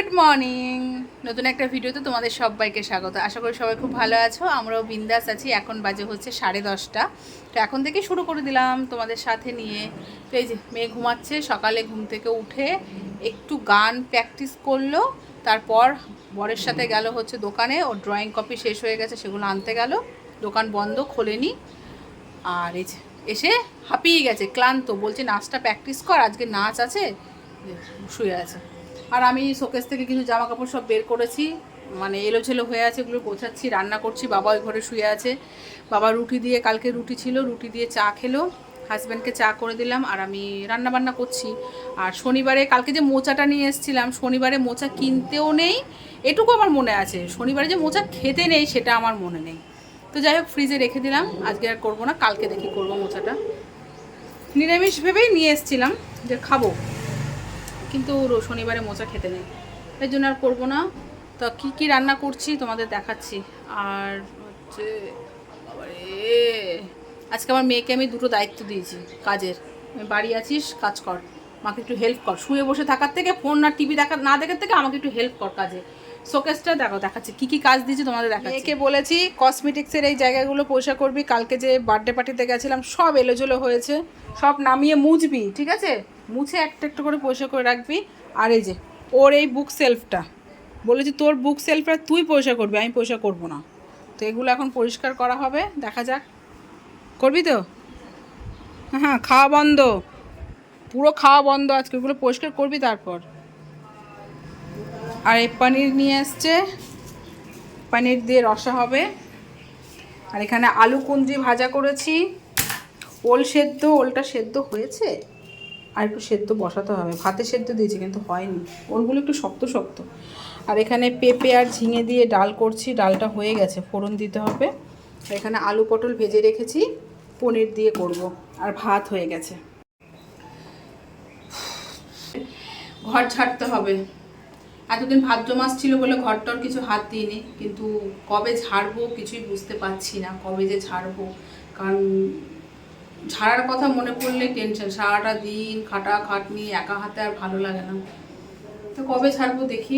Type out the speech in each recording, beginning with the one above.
Good morning নতুন একটা ভিডিওতে তোমাদের সবাইকে স্বাগত। আশা করি সবাই খুব ভালো আছো। আমরাও বিন্দাস আছি। এখন বাজে হচ্ছে সাড়ে দশটা। তো এখন থেকে শুরু করে দিলাম তোমাদের সাথে নিয়ে। তো এই যে মেয়ে ঘুমাচ্ছে, সকালে ঘুম থেকে উঠে একটু গান প্র্যাকটিস করল। তারপর বরের সাথে গেল হচ্ছে দোকানে। ও ড্রয়িং কপি শেষ হয়ে গেছে, সেগুলো আনতে গেল। দোকান বন্ধ, খোলেনি। আর এই যে এসে হাঁপিয়ে গেছে, ক্লান্ত। বলছে, নাচটা প্র্যাকটিস কর, আজকে নাচ আছে। শুয়ে আছে। আর আমি শোকেস থেকে কিছু জামা কাপড় সব বের করেছি। মানে এলোছেলো হয়ে আছে ওগুলো গোছাচ্ছি, রান্না করছি, বাবা ওই ঘরে শুয়ে আছে। বাবা রুটি দিয়ে, কালকে রুটি ছিল, রুটি দিয়ে চা খেলো হাজব্যান্ডকে চা করে দিলাম আর আমি রান্না বান্না করছি। আর শনিবারে কালকে যে মোচাটা নিয়ে এসেছিলাম, শনিবারে মোচা কিনতেও নেই, এটুকু আমার মনে আছে। শনিবারে যে মোচা খেতে নেই, সেটা আমার মনে নেই। তো যাই হোক ফ্রিজে রেখে দিলাম, আজকে আর করব না, কালকে দেখি করব মোচাটা। নিরামিষ ভেবেই নিয়ে এসেছিলাম যে খাব। কিন্তু শনিবারে মোচা খেতে নেই। এর জন্য আর করব না। তো কী কী রান্না করছি তোমাদের দেখাচ্ছি। আর হচ্ছে আজকে আমার মেয়েকে আমি দুটো দায়িত্ব দিয়েছি কাজের। বাড়ি আছিস, কাজ কর। আমাকে একটু হেল্প কর। শুয়ে বসে থাকার থেকে ফোন না টিভি দেখা না দেখার থেকে আমাকে একটু হেল্প কর কাজে। শোকেসটা দেখো, দেখাচ্ছি। কী কী কাজ দিয়েছি তোমাদের দেখাচ্ছি। একে বলেছি কসমেটিক্সের এই জায়গাগুলো পয়সা করবি। কালকে যে বার্থডে পার্টিতে গেছিলাম, সব এলোজেলো হয়েছে। সব নামিয়ে মুছবি, ঠিক আছে? মুছে একটা একটা করে পয়সা করে রাখবি। আর এই যে, ওর এই বুক সেলফটা বলেছি, তোর বুক সেলফটা তুই পয়সা করবি, আমি পয়সা করব না। তো এগুলো এখন পরিষ্কার করা হবে, দেখা যাক। করবি তো? হ্যাঁ খাওয়া বন্ধ। পুরো খাওয়া বন্ধ আজকে ওগুলো পরিষ্কার করবি তারপর। আর এই পনির নিয়ে এসছে পনির দিয়ে রসা হবে। আর এখানে আলু কুঞ্জি ভাজা করেছি। ওল সেদ্ধ, ওলটা সেদ্ধ হয়েছে? আর একটু সেদ্ধ বসাতে হবে। ভাতে সেদ্ধ দিয়েছি, কিন্তু হয়নি। ওলগুলো একটু শক্ত শক্ত। আর এখানে পেঁপে আর ঝিঙে দিয়ে ডাল করছি। ডালটা হয়ে গেছে, ফোড়ন দিতে হবে। আর এখানে আলু পটল ভেজে রেখেছি। পনির দিয়ে করব। আর ভাত হয়ে গেছে। ঘর ছাড়তে হবে। এতদিন ভাদ্র মাস ছিল বলে ঘরটার কিছু হাত দিইনি কিন্তু কবে ঝাড়বো কিছুই বুঝতে পারছি না কবে যে ঝাড়বো। কারণ ঝাড়ার কথা মনে পড়লে টেনশন সারাটা দিন খাটা খাটনি একা হাতে আর ভালো লাগে না। তো কবে ছাড়বো দেখি।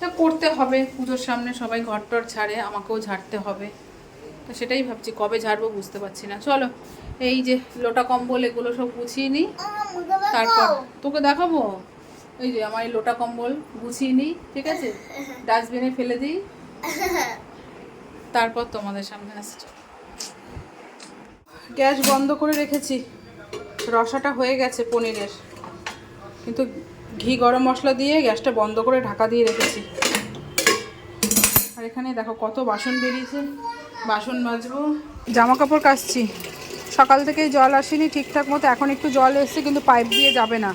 তা করতে হবে পুজোর সামনে সবাই ঘর টর ছাড়ে আমাকেও ঝাড়তে হবে। তো সেটাই ভাবছি কবে ঝাড়বো বুঝতে পারছি না। চলো এই যে লোটা কম্বল এগুলো সব গুছিয়ে নিই। তারপর তোকে দেখাবো? এই যে আমার এই লোটা কম্বল গুছিয়ে নিই, ঠিক আছে? ডাস্টবিনে ফেলে দিই। তারপর তোমাদের সামনে আসছি। গ্যাস বন্ধ করে রেখেছি। রসাটা হয়ে গেছে পনিরের। কিন্তু ঘি গরম মশলা দিয়ে গ্যাসটা বন্ধ করে ঢাকা দিয়ে রেখেছি। আর এখানে দেখো কত বাসন বেরিয়েছে। বাসন মাজবো। জামা কাপড় কাচছি। সকাল থেকেই জল আসেনি ঠিকঠাক মতো। এখন একটু জল এসছে, কিন্তু পাইপ দিয়ে যাবে না।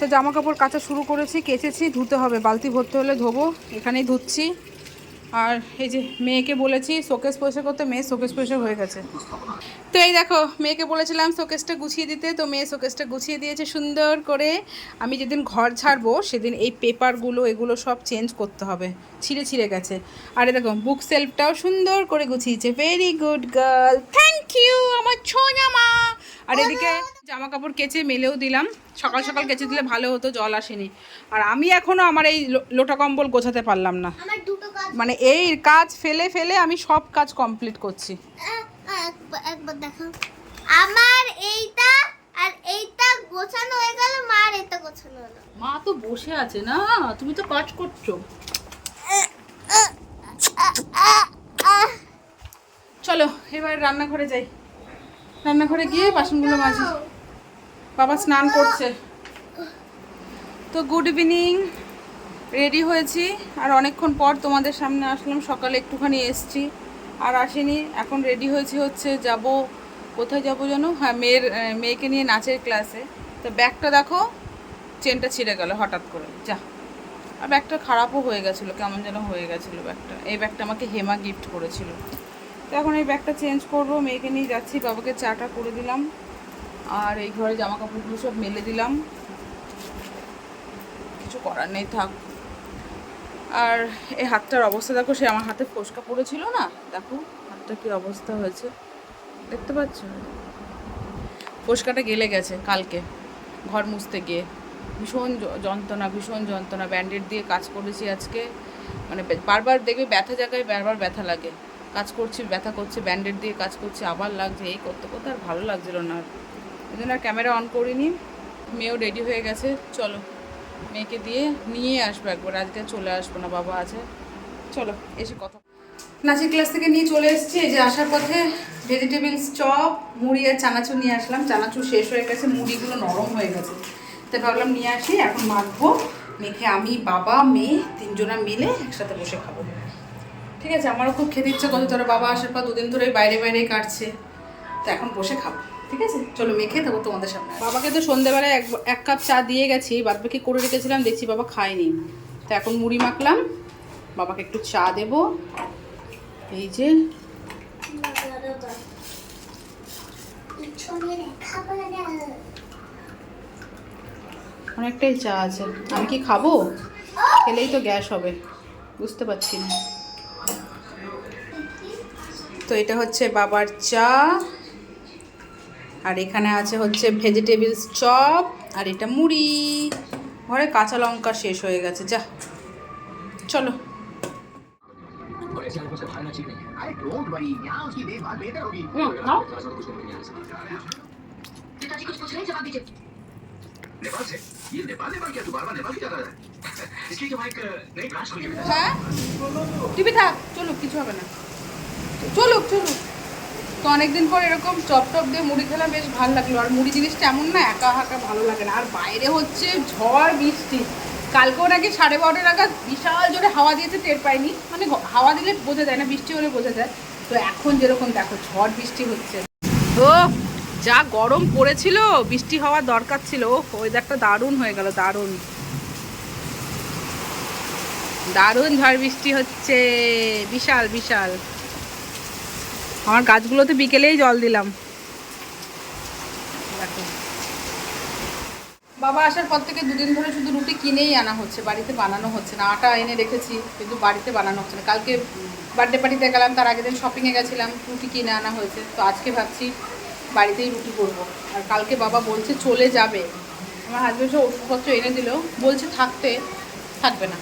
তো জামা কাপড় কাচা শুরু করেছি, কেচেছি, ধুতে হবে। বালতি ভরতে হলে ধোবো, এখানেই ধুচ্ছি। আর এই যে মেয়েকে বলেছি, শোকেস পয়সা করতে, মেয়ে শোকেস পয়সা হয়ে গেছে। তো এই দেখো, মেয়েকে বলেছিলাম শোকেসটা গুছিয়ে দিতে, তো মেয়ে শোকেসটা গুছিয়ে দিয়েছে সুন্দর করে। আমি যেদিন ঘর ছাড়বো, সেদিন এই পেপারগুলো, এগুলো সব চেঞ্জ করতে হবে। ছিঁড়ে ছিঁড়ে গেছে। আর এই দেখো বুক সেলফটাও সুন্দর করে গুছিয়েছে। Very good girl thank you আমার ছোঁয়া মা আর এদিকে জামা কাপড় কেচে মেলেও দিলাম। সকাল সকাল কেচে দিলে ভালো হতো জল আসেনি। আর আমি এখনও আমার এই লোটা কম্বল গোছাতে পারলাম না। আমার দুটো কাজ মানে এই কাজ ফেলে ফেলে আমি সব কাজ কমপ্লিট করছি। একবার একবার আমার এইটা আর এইটা গোছানো হয়ে গেল মার এটা গোছানো হলো। মা তো বসে আছে না তুমি তো কাজ করছ। চলো এবার রান্নাঘরে যাই। রান্নাঘরে গিয়ে বাসনগুলো মাঝে বাবা স্নান করছে। তো গুড ইভিনিং রেডি হয়েছি। আর অনেকক্ষণ পর তোমাদের সামনে আসলাম। সকালে একটুখানি এসছি। আর আসিনি। এখন রেডি হয়েছি হচ্ছে যাব। কোথায় যাব যেন হ্যাঁ মেয়ের মেয়েকে নিয়ে নাচের ক্লাসে তো ব্যাগটা দেখো, চেনটা ছিঁড়ে গেল হঠাৎ করে। যা। আর ব্যাগটা খারাপও হয়ে গেছিল। কেমন যেন হয়ে গেছিল ব্যাগটা। এই ব্যাগটা আমাকে হেমা গিফট করেছিল। তো এখন এই ব্যাগটা চেঞ্জ করব, মেয়েকে নিয়ে যাচ্ছি, বাবাকে চাটা করে দিলাম। আর এই ঘরে জামা কাপড়গুলো সব মেলে দিলাম। কিছু করার নেই, থাক। আর এই হাতটার অবস্থা দেখো, সে আমার হাতে ফোসকা পড়েছিল না? দেখো, হাতটা কি অবস্থা হয়েছে। দেখতে পাচ্ছ? ফোসকাটা গেলে গেছে কালকে, ঘর মুছতে গিয়ে। ভীষণ যন্ত্রণা ভীষণ যন্ত্রণা। ব্যান্ডেড দিয়ে কাজ করেছি আজকে। মানে বারবার দেখবে ব্যথা জায়গায় বারবার ব্যথা লাগে। কাজ করছি, ব্যথা করছে ব্যান্ডেড দিয়ে কাজ করছি, আবার লাগছে, এই করতে করতে আর ভালো লাগছিল না এই জন্য আর ক্যামেরা অন করিনি, মেয়েও রেডি হয়ে গেছে, চলো। মেয়েকে দিয়ে নিয়ে আসব একবার, আজকে চলে আসব না, বাবা আছে। চলো, এসে কথা নাচের ক্লাস থেকে নিয়ে চলে এসেছি, এই যে আসার পথে ভেজিটেবলস চপ, মুড়ি আর চানাচুর নিয়ে আসলাম। চানাচুর শেষ হয়ে গেছে, মুড়িগুলো নরম হয়ে গেছে। তাই ভাবলাম নিয়ে আসি, এখন মাখবো, মেখে আমি, বাবা, মেয়ে, তিনজনা মিলে একসাথে বসে খাব। ঠিক আছে, আমারও খুব খেতে ইচ্ছে করছে। তোরা বাবা আসার পর দুদিন ধরে বাইরে বাইরে কাটছে। তো এখন বসে খাব, ঠিক আছে? চলো মেখে দেবো তোমাদের সামনে। বাবাকে তো সন্ধ্যেবেলায় এক এক কাপ চা দিয়ে গেছি বাদ বাকি করে রেখেছিলাম, দেখছি বাবা খায়নি। তো এখন মুড়ি মাখলাম, বাবাকে একটু চা দেবো। এই যে, অনেকটাই চা আছে। আমি কি খাব? খেলেই তো গ্যাস হবে। বুঝতে পারছি না। তো এটা হচ্ছে বাবার চা আর এখানে আছে হচ্ছে ভেজিটেবলস চপ আর এটা মুড়ি ঘরে কাঁচা লঙ্কা শেষ হয়ে গেছে যা চলো और ऐसे आदमी को खाना चाहिए नहीं आई डोंट वरी यहाँ उसकी देखभाल बेहतर होगी हम्म, हाँ। थोड़ा सा तो कुछ नहीं है पिताजी कुछ पूछ रहे हैं जवाब दीजिए नेपाल से ये नेपाल नेपाल क्या तू बार बार नेपाल ही जाता रहा है इसलिए कि वहाँ एक नई ब्रांच खुल गई है হ্যাঁ টিভি থাক চলুক কিছু হবে না চলুক চলুক তো অনেকদিন পর এরকম চপ টপ দিয়ে মুড়ি খেলাম বেশ ভালো লাগলো আর মুড়ি জিনিসটা এমন না একা হাঁকা ভালো লাগে না আর বাইরে হচ্ছে ঝড় বৃষ্টি কালকেও নাকি সাড়ে বারোটা নাগাদ বিশাল জোরে হাওয়া দিয়েছে টের পাইনি মানে গ- হাওয়া দিলে বোঝা যায় না বৃষ্টি হলে বোঝা যায় তো এখন যেরকম দেখো ঝড় বৃষ্টি হচ্ছে ও যা গরম পড়েছিল, বৃষ্টি হওয়ার দরকার ছিল। ওয়েদারটা দারুণ হয়ে গেল, দারুণ। দারুণ ঝড় বৃষ্টি হচ্ছে, বিশাল বিশাল। আমার গাছগুলোতে বিকেলেই জল দিলাম। বাবা আসার পর থেকে দুদিন ধরে শুধু রুটি কিনেই আনা হচ্ছে, বাড়িতে বানানো হচ্ছে না। আটা এনে রেখেছি, কিন্তু বাড়িতে বানানো হচ্ছে না। কালকে বার্থডে পার্টিতে গেলাম, তার আগের দিন শপিংয়ে গেছিলাম, রুটি কিনে আনা হয়েছে। তো আজকে ভাবছি বাড়িতেই রুটি করব। আর কালকে বাবা বলছে চলে যাবে। আমার হাজবেন্ড সব ওষুধপত্র এনে দিল। বলছে থাকতে, থাকবে না।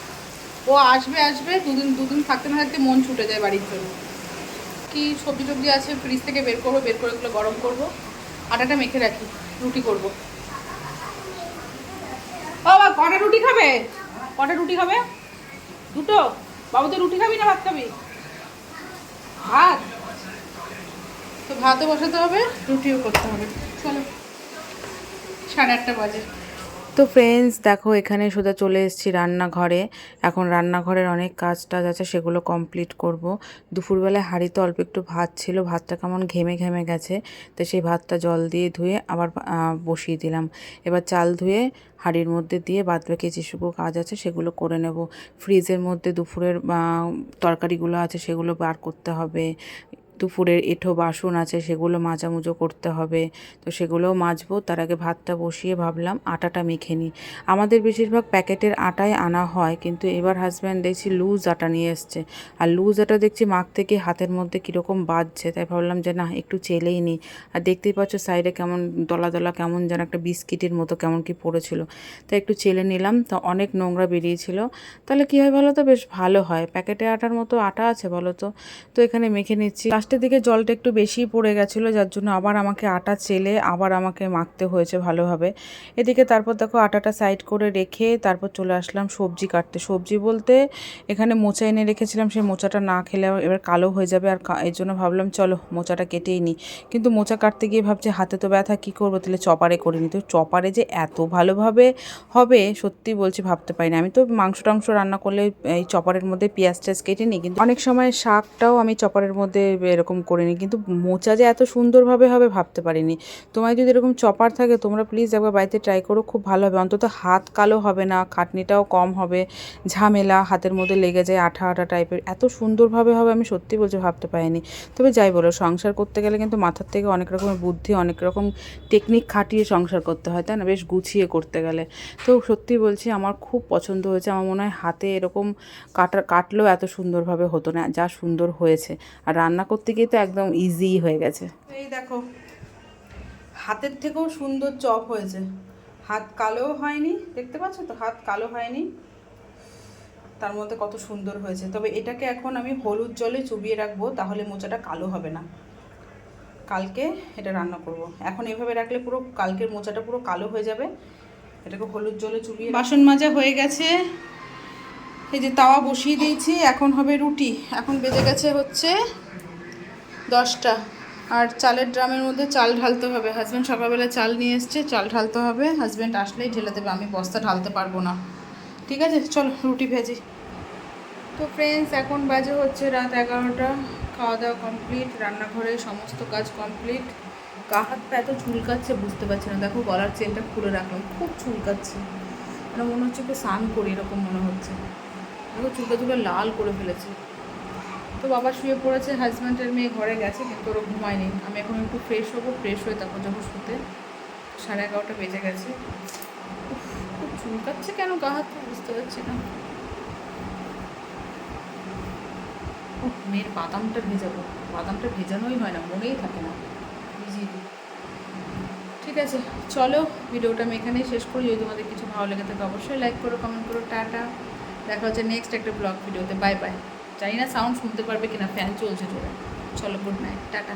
ও আসবে আসবে, দুদিন দুদিন থাকতে না থাকতে মন ছুটে যায় বাড়ির জন্য। কি সবজি টবজি আছে ফ্রিজ থেকে বের করব, বের করে ওগুলো গরম করব, আটাটা মেখে রাখি, রুটি করব। বাবা, কটা রুটি খাবে? কটা রুটি খাবে? দুটো? বাবু তো রুটি খাবি না ভাত খাবি? ভাত? তো ভাতও বসাতে হবে, রুটিও করতে হবে। চলো, সাড়ে আটটা বাজে। তো ফ্রেন্ডস দেখো এখানে সোজা চলে এসেছি রান্নাঘরে। এখন রান্নাঘরের অনেক কাজ টাজ আছে, সেগুলো কমপ্লিট করব। দুপুরবেলায় হাঁড়িতে অল্প একটু ভাত ছিল, ভাতটা কেমন ঘেমে ঘেমে গেছে, তো সেই ভাতটা জল দিয়ে ধুয়ে আবার বসিয়ে দিলাম। এবার চাল ধুয়ে হাঁড়ির মধ্যে দিয়ে বাদবাকি যেসব কাজ আছে, সেগুলো করে নেব। ফ্রিজের মধ্যে দুপুরের তরকারিগুলো আছে, সেগুলো বার করতে হবে। দুপুরের এঁঠো বাসন আছে, সেগুলো মাজামুজো করতে হবে। তো সেগুলোও মাজবো। তার আগে ভাতটা বসিয়ে ভাবলাম আটাটা মেখে নিই। আমাদের বেশিরভাগ প্যাকেটের আটাই আনা হয়, কিন্তু এবার হাজব্যান্ড দেখছি লুজ আটা নিয়ে এসছে। আর লুজ আটা দেখছি মাখ থেকে হাতের মধ্যে কীরকম বাজছে, তাই ভাবলাম যে না, একটু চেলেই নিই। আর দেখতেই পাচ্ছ সাইডে কেমন দলা দলা কেমন যেন একটা বিস্কিটের মতো কেমন কি পড়েছিল। তাই একটু চেলে নিলাম। তো অনেক নোংরা বেরিয়েছিল। তাহলে কী হয় বলো তো? বেশ ভালো হয়। প্যাকেটে আটার মতো আটা আছে বলো তো? তো এখানে মেখে নিচ্ছি। লাস্টের দিকে জলটা একটু বেশিই পড়ে গেছিল, যার জন্য আবার আমাকে আটা চেলে আবার আমাকে মাখতে হয়েছে ভালোভাবে। এদিকে তারপর দেখো আটাটা সাইড করে রেখে তারপর চলে আসলাম সবজি কাটতে। সবজি বলতে এখানে মোচা এনে রেখেছিলাম, সেই মোচাটা না খেলে এবার কালো হয়ে যাবে আর এর জন্য ভাবলাম চলো মোচাটা কেটেই নিই। কিন্তু মোচা কাটতে গিয়ে ভাবছি হাতে তো ব্যথা, কী করব? তাহলে চপারে করে নিই। তো চপারে যে এত ভালোভাবে হবে সত্যি বলছি ভাবতে পারি না। আমি তো মাংস টাংস রান্না করলে এই চপারের মধ্যে পেঁয়াজ টেয়াজ কেটে নিই, কিন্তু অনেক সময় শাকটাও আমি চপারের মধ্যে এরকম করে নিই কিন্তু মোচা যে এত সুন্দরভাবে হবে ভাবতে পারিনি। তোমার যদি এরকম চপার থাকে, তোমরা প্লিজ একবার বাড়িতে ট্রাই করো, খুব ভালো হবে। অন্তত হাত কালো হবে না, খাটনিটাও কম হবে, ঝামেলা, হাতের মধ্যে লেগে যায় আঠা আঠা টাইপের এত সুন্দরভাবে হবে আমি সত্যি বলছি ভাবতে পারিনি। তবে যাই বলো, সংসার করতে গেলে কিন্তু মাথার থেকে অনেক রকমের বুদ্ধি, অনেক রকম টেকনিক খাটিয়ে সংসার করতে হয়, তাই না? বেশ গুছিয়ে করতে গেলে। তো সত্যি বলছি, আমার খুব পছন্দ হয়েছে। আমার মনে হয় হাতে এরকম কাটা কাটলেও এত সুন্দরভাবে হতো না, যা সুন্দর হয়েছে। আর রান্না করতে গিয়ে তো একদম ইজি হয়ে গেছে। এই দেখো, হাতের থেকেও সুন্দর চপ হয়েছে। হাত কালো হয়নি, দেখতে পাচ্ছ তো? হাত কালো হয়নি। তার মধ্যে কত সুন্দর হয়েছে। তবে এটাকে এখন আমি হলুদ জলে চুবিয়ে রাখব, তাহলে মোচাটা কালো হবে না। কালকে এটা রান্না করব। এখন এভাবে রাখলে পুরো কালকের মোচাটা পুরো কালো হয়ে যাবে। এটাকে হলুদ জলে চুবিয়ে বাসন মাজা হয়ে গেছে। এই যে তাওয়া বসিয়ে দিয়েছি, এখন হবে রুটি। এখন বেজে গেছে হচ্ছে দশটা। আর চালের ড্রামের মধ্যে চাল ঢালতে হবে। হাজব্যান্ড সকালবেলা চাল নিয়ে এসছে, চাল ঢালতে হবে। হাজব্যান্ড আসলেই ঢেলে দেবে। আমি বস্তা ঢালতে পারব না। ঠিক আছে? চল, রুটি ভেজি। তো ফ্রেন্ডস এখন বাজে হচ্ছে রাত এগারোটা। খাওয়া দাওয়া কমপ্লিট রান্নাঘরে সমস্ত কাজ কমপ্লিট গা হাত পা এত চুলকাচ্ছে, বুঝতে পারছি না। দেখো, গলার চেনটা খুলে রাখলাম। খুব চুলকাচ্ছে। মানে মনে হচ্ছে একটু স্নান করি, এরকম মনে হচ্ছে। দেখো চুলকা চুলকা লাল করে ফেলেছে। তো বাবা শুয়ে পড়েছে হাজব্যান্ডের মেয়ে ঘরে গেছে, কিন্তু ওরা ঘুমায়নি। আমি এখন একটু ফ্রেশ হব ফ্রেশ হয়ে তারপর যখন শুতে। সাড়ে এগারোটা বেজে গেছে। খুব চুলকাচ্ছে কেন? গা হাত বুঝতে পারছি না। মেয়ের বাদামটা ভেজাবো। বাদামটা ভেজানোই হয় না, মনেই থাকে না। ঠিক আছে, চলো, ভিডিওটা আমি এখানেই শেষ করি। যদি তোমাদের কিছু ভালো লেগে থাকে, অবশ্যই লাইক করো কমেন্ট করো, টাটা। দেখা হচ্ছে নেক্সট একটা ব্লগ ভিডিওতে। বাই বাই জানি না সাউন্ড শুনতে পারবে কিনা ফ্যান চলছে জোরে। চলো গুড নাইট টাটা।